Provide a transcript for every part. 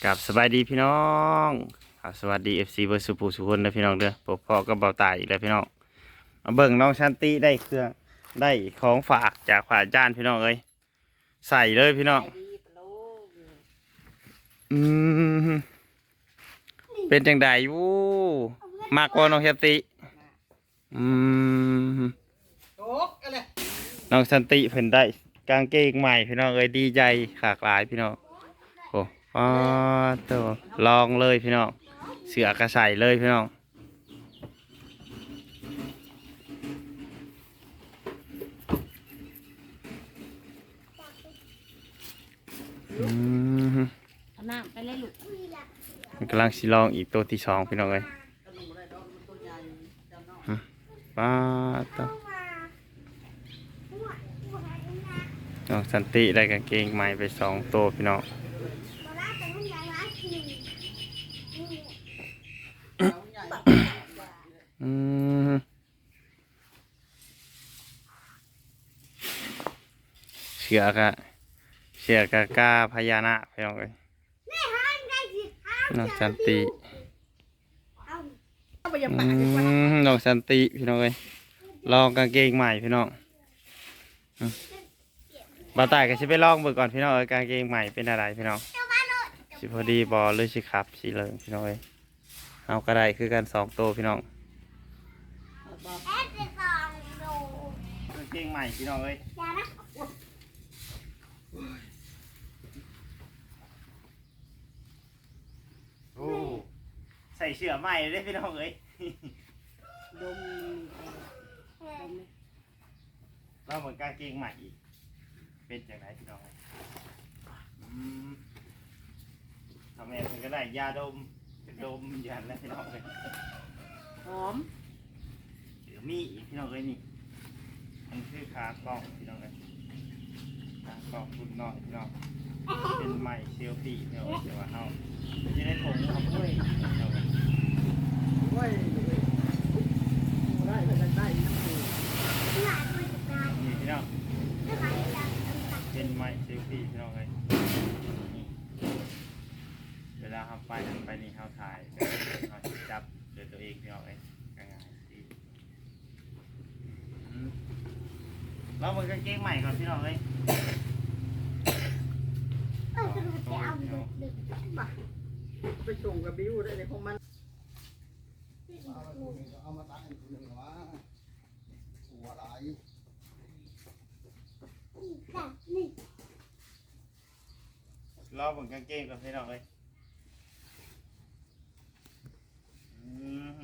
กับสบายดีพี่น้องครับสวัสดีเอฟซีเบอร์สุภูสุคนนะพี่น้องเด้อปกพ่อก็เบาตายอีกแล้วพี่น้องมาเบิ่งน้องชันติได้เครื่องได้ของฝากจากฝ่ายจานพี่น้องเอ้ยใส่เลยพี่น้องอืมเป็นจังไดวู้มากกว่าน้องชันติอืมน้องชันติเพิ่นได้กางเกงใหม่พี่น้องเอ้ยดีใจขากหลายพี่น้อง อ้อ๋อตัวลองเลยพี่น้อง เสือกระใส่เลยพี่น้องอืมเอาน้ำไปเลยลูกมันกำลังสิลองอีกตัวที่สองพี่น้องเอ้ยกระดูกอะไรดอกมันตัวใหญ่เจ้าน้องป้าดตัวน้องสันติได้กางเกงใหม่ไปสองตัวพี่น้อง เขาใหญ่ อืมเชือกอะเชือกะกล้าพญานาคพี่น้องเอ้ยน้องสันติเอาไปอยังอืปากดีกว่ามน้องสันติพี่น้องเอ้ยลองกางเกงใหม่พี่น้องอืมบาตายก็สิไปลองเบิกก่อนพี่น้องเอ้ยกางเกงใหม่เป็นอะไรพี่น้อง สิพอดีบอหรือสิครับสิเลิงพี่น้องเอ้ยเอาก็ได้คือกันสองตัวพี่น้องกางเกงใหม่พี่น้องเอ้ยโอ้ใส่เสื้อใหม่เลยพี่น้องเอ้ยดมดมเราเหมือนกางเกงใหม่อีกเป็นอย่างไรพี่น้องเอ้ย อืมทำไมถึงก็ได้ยาดมเป็นดมยันแล้วพี่น้องเลยหอมเดี๋ยวมีอีกพี่น้องเลยนี่มันคือขากล้องพี่น้องเลยขากล้องคุณน้อยพี่น้องเป็นใหม่เซลฟี่พี่น้องเอ้ยเดี๋ยวว่าเฮาจะได้ผงเอาด้วยพี่น้องเอ้ย โอ้ยได้ก็ได้ได้น้ำมือ นี่พี่น้องเป็นใหม่เซลฟี่พี่น้องเลยนี่ เวลาเขาไปนั่นไปนี่เขาถ่ายก็เขาสิจับเดี๋ยวตัวเองพี่น้องเอ้ยง่ายๆดีอืมเราเหมือนกางเกงใหม่ก่อนพี่น้องเลยไปส่งกับบิวได้ในของมันเอามาตั้งอีกหนึ่งวะหัวไหลรอเหมือนกางเกงก่อนพี่น้องเลยอืม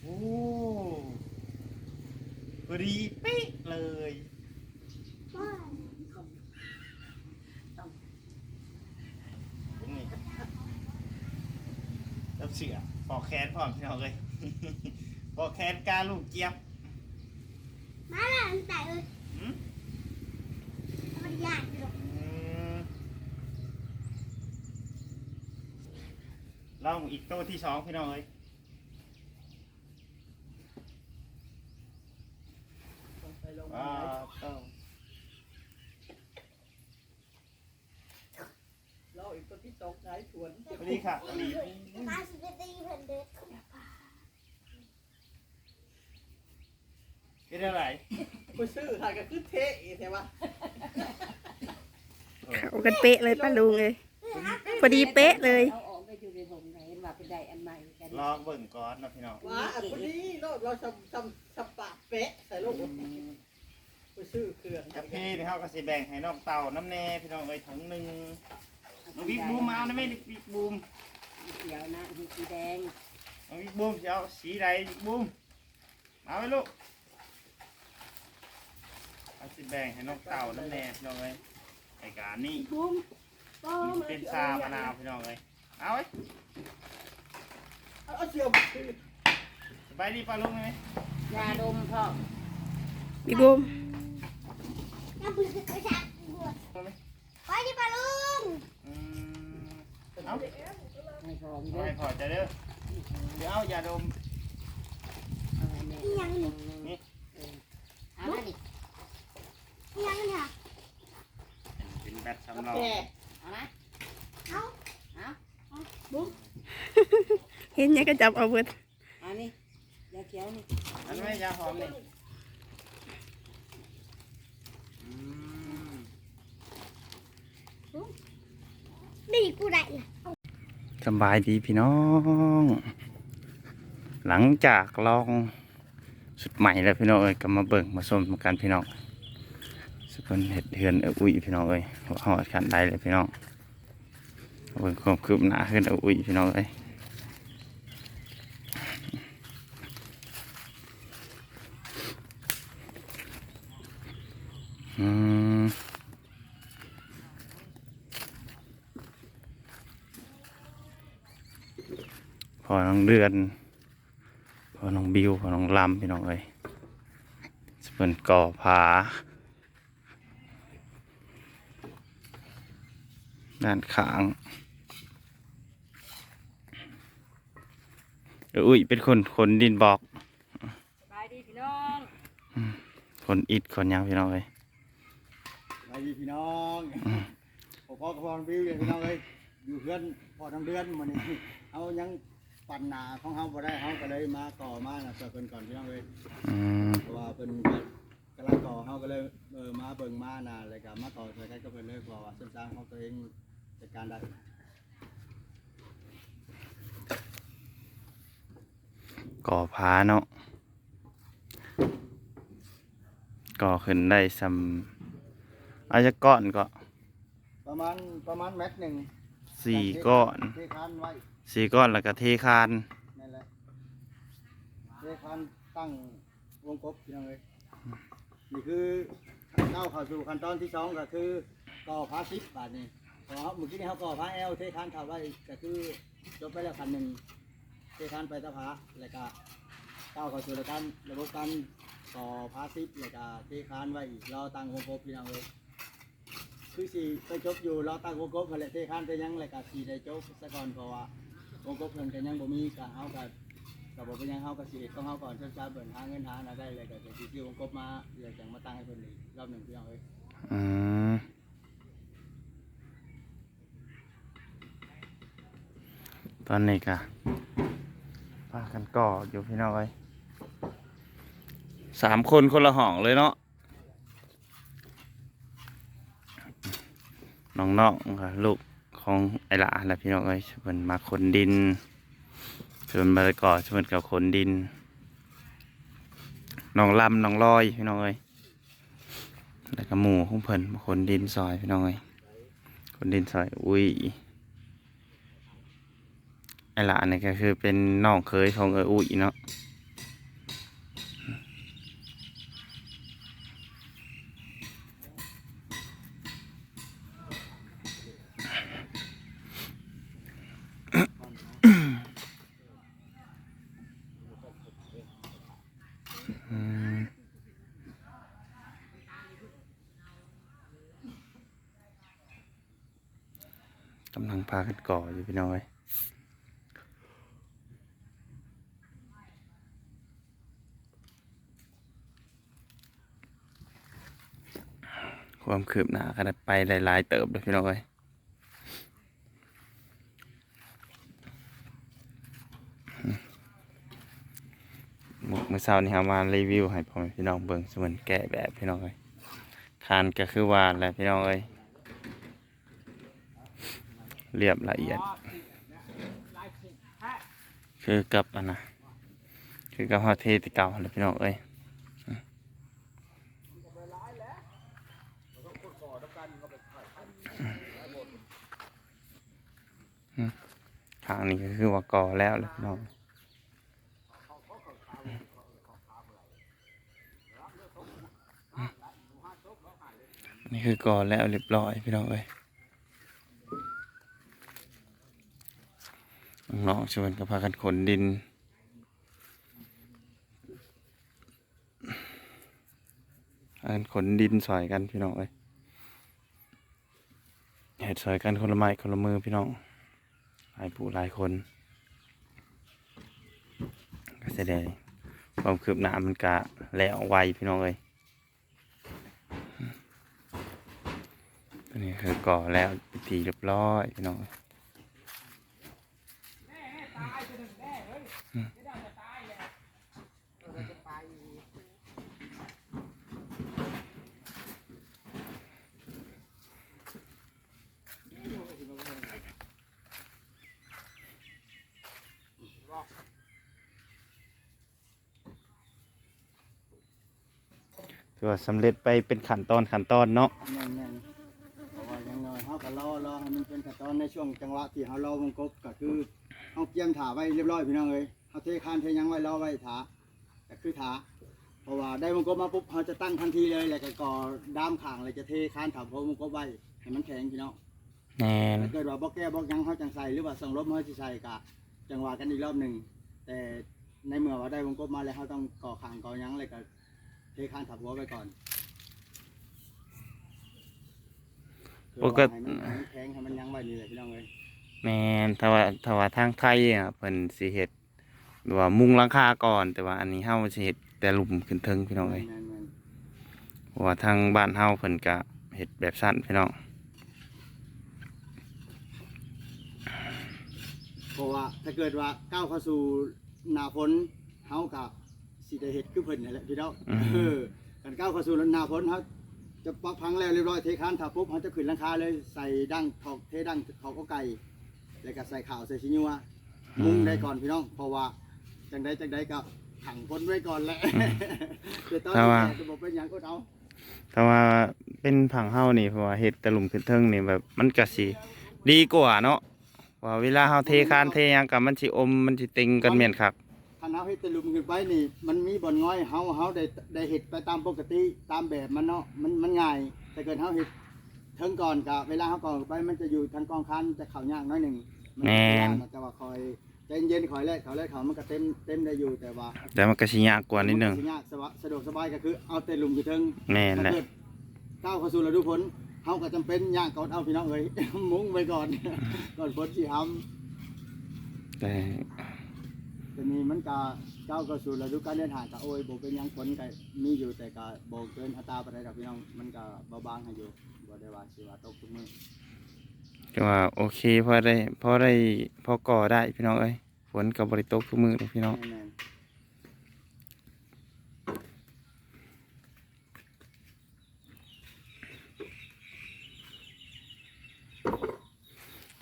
โอ้พ อดีเป๊ะเลยนี่รับเสือปอกแขนพร้อมพี่น้องเลยปอกแขนกาลูกเจี๊ยบหืมอืมลองอีกตัวที่สองพี่น้องเอ้ย ไปลง อ่า มา ตัว เราอีกตัวที่ตกไหนส วนสวัสดีค่ะสวัสดีเป็นอะไรไปซื้อถ่ายก็คือเทะใช่ปะเข้ากันเป๊ะเลยป้าลุงเลยพอดีเป๊ะเลยเอาออกไปอยู่ในผมไหนเห็นว่าเป็นไดอันใหม่กันลองเบิ่งก่อนนะพี่น้องว้าอันนี้เราเราทำทำสปาเป๊ะใส่ลูกไปซื้อเครื่องกาแฟนี่เขาก็สิแบ่งให้น้องเต่าน้ำแน่พี่น้องเอ้ยถังหนึ่ง น้องบิ๊กบูมมาเอานะแม่บิ๊กบูมเขียวนะสีแดงน้องบิ๊กบูมจะเอาสีใดบิ๊กบูมมาไว้ลูกเอาสิแบ่งให้น้องเต่าน้ำแน่พี่น้องเอ้ยไอ้การนี่บุ้มนี่เป็นชามะนาวพี่น้องเลยเอาไว้เอาเชียวซื้อสบายดีป้าลุงไหมยาดมพ่อพี่บุ้มอืมเอาให้ ไปดิปลาลุงเอาไม่พอมไม่พอจะเด้อเดี๋ยวเอายาดมเอาแม่ยังนี่เอามาดิยังนี่ะเป็นแบตสำรองเคเอามาเอาเห็นยังก็จับเอาเบิดอันนี้ยาเขียวนี่อันนี้ยาหอมนี่ ดีกูได้สบายดีพี่น้อง หลังจากลองสุดใหม่แล้วพี่น้องเอ้ยก็มาเบิ่งมาส้มกันพี่น้องสุดคนเห็ดเฮือนเอออุ้ยพี่น้องเอ้ยหอดขันได้เลยพี่น้องเอาเบิ่งความคืบหน้าขึ้นเอออุ้ยพี่น้องเอ้ย น้องเดือนพอน้องบิวพอน้องลำพี่น้องเอ้ยสเปินก่อผาด้านข้างเดี๋ยวอุ้ยเป็นคนคนดินบอกสบายดีพี่น้องคนอิดคนหยังพี่น้องเอ้ยไปดีพี่น้องพอพ่อกับพ่อวิวเลยพี่น้องเลยอยู่เพื่อนพอทั้งเดือนมันนี่เอายัง ปั่นหนาของเฮาบ่ได้เฮาก็เลยมาก่อมาน่ะเจอเพิ่นก่อนพี่น้องเลยอืมเพราะว่าเพิ่นก็กำลังก่อเฮาก็เลยเออมาเบิ่งมาน่ะเลยก็มาต่อใส่กันก็เพิ่นเลยเพราะว่าเส้นทางของตัวเองจัดการได้ก่อผาเนาะก่อขึ้นได้ซ้ำอาจจะก้อนก็ประมาณประมาณเม็ดหนึ่งสี่ก้อนเทคานไว้ สี่ก้อนแล้วก็เทคานนั่นแหละเทคานตั้งวงกบพี่น้องเลยนี่คือเข้าเข้าสู่ขั้นตอนที่สองก็คือก่อพาซิปบาทนี้พอเมื่อกี้นี่เขาก่อพาแอลเทคานเข้าไว้ก็คือจบไปแล้วคันหนึ่งเทคานไปตะพาแล้วก็เข้าเข้าสู่ระการระบบการก่อพาซิปแล้วก็เทคานไว้อีกรอตั้งวงกบพี่น้องเลยคือสี่ไปจบอยู่รอตั้งวงกบมาเลยเทคานไปยังแล้วก็สี่ได้จบซะก่อนเพราะว่า วงกบเพิ่นก็ยังบ่มีก็เฮาก็ก็บ่เป็นหยังเฮาก็สิเฮ็ดของเฮาก่อนช้าๆเบิ่นหาเงินหาหาได้เลยก็สิซื้อวงกบมาเดี๋ยวจังมาตั้งให้เพิ่นอีกรอบหนึงพี่น้องเอ้ยอืมตอนนี้ก็พากันก่ออยู่พี่น้องเอ้ยสามคนคนละห้องเลยเนาะน้องๆค่ะลูก ของไอ้ลาแหละพี่น้องเอ้ยชวนมาขนดินชวนมาก่อชวนกับขนดินน้องลำน้องลอยพี่น้องเอ้ยแล้วก็หมูของเพิ่นมาขนดินซอยพี่น้องเอ้ยขนดินซอยอุ้ยไอ้ลานนี่ก็คือเป็นน้องเคยของเอออุ้ยเนาะอืม กำลังพากันก่ออยู่พี่น้อยความคืบหน้ากันไปหลาย ๆ เติบเลยพี่น้อยเมื่อเช้านี้เรามารีวิวให้พ่อแม่พี่น้องเบิ่งส่วนแกะแบบพี่น้องเอ้ยคานก็คือว่าแหละพี่น้องเอ้ย เรียบละเอียด คือกับอันนะคือกับฮอเทติเก่าเลยพี่น้องเอ้ยทางนี้ก็คือว่าก่อแล้วเลยพี่น้องนี่คือก่อแล้วเรียบร้อยพี่น้องเอ้ย น้องชวนก็พากันขนดินพากันขนดินสอยกันพี่น้องเอ้ยเห็ดสอยกันคนละไม้คนละมือพี่น้อง หลายผู้หลายคนก็แสดงความคืบหน้ามันกะแล้วไวพี่น้องเอ้ยอันนี้คือก่อแล้วเป็นทีเรียบร้อยพี่น้อง ถือว่าสำเร็จไปเป็นขั้นตอนขั้นตอนเนาะแม่นๆเพราะว่าอยังน้อยเฮาก็รอรอให้มันเป็นขั้นตอนในช่วงจังหวะที่เฮารอวงกบก็คือ เฮาเตรียมถาไว้เรียบร้อยพี่น้องเอ้ยเฮาเทคานเทหยังไว้รอไว้ถาก็คือถาเพราะว่าได้วงกบมาปุ๊บเฮาจะตั้งทันทีเลยแล้วก็ก่อด้ามข้างเลยจะเทคานถาพวงกบไว้ให้มันแข็งพี่น้องแน่นถ้าเกิดว่าบ่แก้บ่หยังเฮาจังใส่หรือว่าส่งลบเฮาสิใส่ก็จังหวะกันอีกรอบหนึงแต่ในเมื่อว่าได้วงกบมาแล้วเฮาต้องก่อข้างก่อหยังเลยก็เทคานทับหัวไว้ก่อนปกติให้มันให้มันแข็งให้มันหยังไว้นี่แหละพี่น้องเอ้ย แม่นถ้าว่าถ้าว่าทางไทยอะเพิ่นสิเฮ็ดหรือว่ามุงหลังคาก่อน แต่ว่าอันนี้เฮาสิเฮ็ดแต่หลุมขึ้นเทิงพี่น้องเอ้ยแม่นเพราะว่าทางบ้านเฮาเพิ่นก็เฮ็ดแบบสั้นพี่น้องๆเพราะว่าถ้าเกิดว่าก้าวเข้าสู่หน้าฝนเฮากับสิได้เฮ็ดคือเพิ่นนั่นแหละพี่น้องเออการก้าวเข้าสู่หน้าฝนเฮาจะปักพังแล้วเรียบร้อยเทคานถ้าปุ๊บเฮาจะขึ้นหลังคาเลยใส่ดั้งถอกเทดั้งถอกเอาไก่ แล้วก็ใส่ข้าวใส่ชิ้นยัวมุงได้ก่อนพี่น้อง เพราะว่าจังใดจังใดก็ขังฝนไว้ก่อนแหละเดี๋ยวตอนนี้จะบอกเป็นหยังก็เอาถ้าว่าเป็นผังเฮานี่เพราะว่าเฮ็ดแต่หลุมขึ้นเทิงนี่แบบมันก็สิดีกว่าเนาะว่าเวลาเฮาเทคานเทหยังก็มันสิอมมันสิติงกันแม่นคักถ้าเฮาเฮ็ดแตะลุมขึ้นไปนี่ มันมีบ่อนง้อยเฮาเฮาได้ได้เฮ็ดไปตามปกติตามแบบมันเนาะมันมันง่าย แต่เกิดเฮาเฮ็ดเทิงก่อนกะเวลาเฮาก่อนไป มันจะอยู่ทางกองคันจะเข้ายากน้อยหนึง มัจะยากมันจะว่าคอยใจเย็นๆคอยแลกเขาแลกเขามันก็เต็มเต็มได้อยู่แต่ว่าแต่มันก็สิยากกว่านิดนึงมัสิยากสะวะสะดวกสบายก็คือเอาแต่ลุมอยู่เทิงแม่นถ้าแหละเกิดก้าวเข้าสู่ฤดูฝนเฮาก็จำเป็นยากก่อนเอาพี่น้องเอ้ย มุ้งไว้ก่อน ก่อนฝนสิทำแต่ทีนี้มันก็ก้าวเข้าสู่ฤดูการเดินทางก็โอ้ยบ่เป็นหยังฝนก็มีอยู่แต่ก็บ่เกินอัตราปานใดดอกพี่น้อง มันก็เบาบางให้อยู่บ่ได้ว่าสิว่าตกทุกมื้อ ก็ว่าโอเคพอได้พอได้พอก่อได้พี่น้องเอ้ยฝนก็บ่ได้ตกทุกมื้อเลยพี่น้องแม่น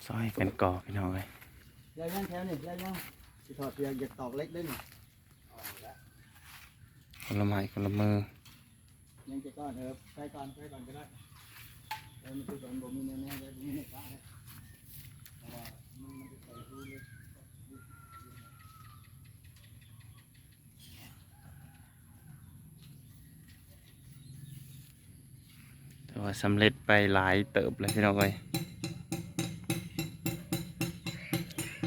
ซอยกันก่อพี่น้องเอ้ยๆยายยังแถวนี่ยายยังสิถอดเปียกอยากตอกเล็กได้นี่คนละไม้คนละมือยังจะก้อนเออใส่ก่อนใส่ก่อนก็ได้ เออมันคือก่อนบ่มีแน่ๆเลยบ่มีแน่ๆเลยเพราะว่ามันมันจะใส่รูเลยแต่ว่าสำเร็จไปหลายเติบเลยพี่น้องเอ้ย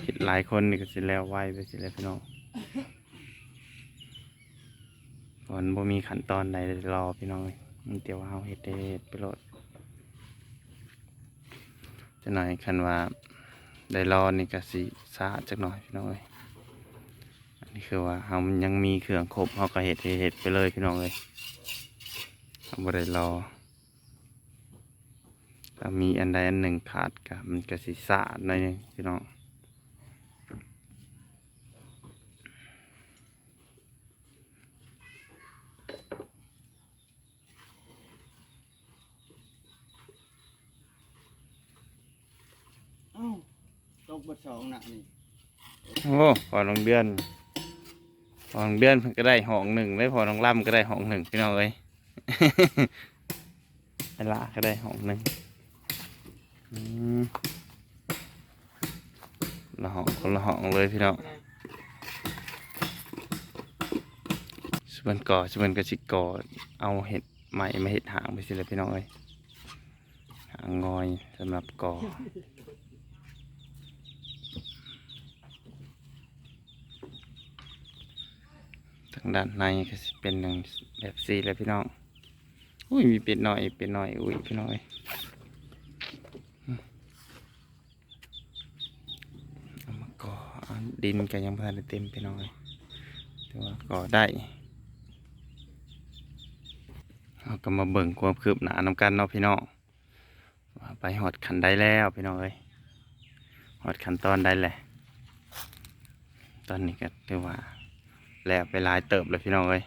คิดหลายคนนี่ก็สิแล้วไวไปสิแล้วพี่น้องฝนบ่มีขั้นตอนใดรอพี่น้องเอ้ยมันเดี๋ยวเฮาเฮ็ดได้เฮ็ดไปโลด จะหน่อยคันว่าได้รอนี่ก็สิช้าจักหน่อยพี่น้องเอ้ยอันนี้คือว่าเฮายังมีเครื่องครบเฮาก็เห็ดเฮ็ดเฮ็ดไปเลยพี่น้องเอ้ยเฮาบ่ได้รอถ้ามีอันใดอันหนึ่งขาดก็มันก็สิสะหน่อยนึงพี่น้อง เอ้าตกเบดสองน่ะนี่โอ้พอลงเดือนพอลงเดือนเพิ่นก็ได้ห้องหนึ่งไม่พอลงล่ำก็ได้ห้องหนึ่งพี่น้องเอ้ยเวลาก็ได้ห้องหนึ่งละห้องคนละห้องเลยพี่น้องสมันก่อสมันก็สิก่อเอาเห็ดใหม่มาเห็ดหางไปสิเลยพี่น้องเอ้ยหางงอยสำหรับก่อ ทางด้านในก็สิเป็นอย่งแบบสีแล้วพี่น้องอุ้ยมีเป็ดหน่อยเป็ดหน่อยอุ้ยพี่น้อยอืมเอามาก่อดินก็ยังพอได้เต็มพี่น้อยแต่ว่าก่อได้เอาก็มาเบิ่งความคืบหน้านำกันเนาะพี่น้องไปหอดขันได้แล้วพี่น้องเอ้ยหอดขันตอนได้แหละตอนนี้ก็ถือว่า แล้วไปหลายเติบเลยพี่น้องเอ้ย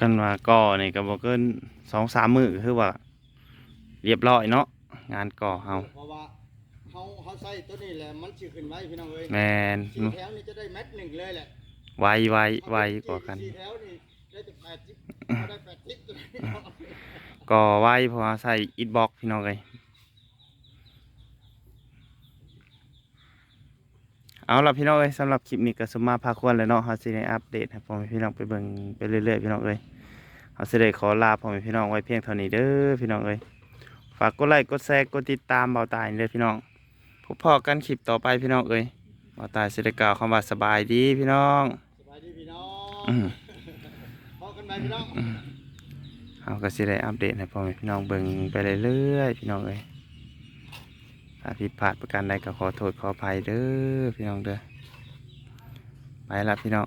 กันว่าก่อนี่ก็บอกเกินสองสามมือก็คือว่า เรียบร้อยเนาะงานก่อเฮาเพราะว่าเฮาเฮาใส่ตัวนี้แหละมันสิขึ้นไว้พี่น้องเอ้ยแมนสี่แถวนี่จะได้แมตช์หนึ่งเลยแหละ ไวไวไวกว่ากันสี่แถวนี่ได้แต่แปดสิบเอาได้แปดสิบตัวนี้เนาะก่อไวเพราะว่าใส่อิฐบล็อกพี่น้องเลยเอาล่ะพี่น้องเอ้ยสำหรับคลิปนี้ก็สมมาพาควรแล้วเนาะเฮาสิได้อัปเดตให้พ่อแม่พี่น้องไปเบิ่งไปเรื่อยๆพี่น้องเอ้ยเฮาสิได้ขอลาพ่อแม่พี่น้องไว้เพียงเท่านี้เด้อพี่น้องเอ้ยฝากกดไลค์กดแชร์กดติดตามเบาตายเด้อพี่น้องพบพอกันคลิปต่อไปพี่น้องเอ้ยเบาตายสิได้กล่าวคำว่าสบายดีพี่น้องสบายดีพี่ น้องอืมพอกันไปพี่น้องเราก็สิได้อัปเดตให้พ่อแม่พี่น้องเบิ่งไปเรื่อยๆพี่น้องเอ้ยถ้าผิดพลาดประการใดก็ขอโทษขออภัยเด้อพี่น้องเด้อไปละพี่น้อง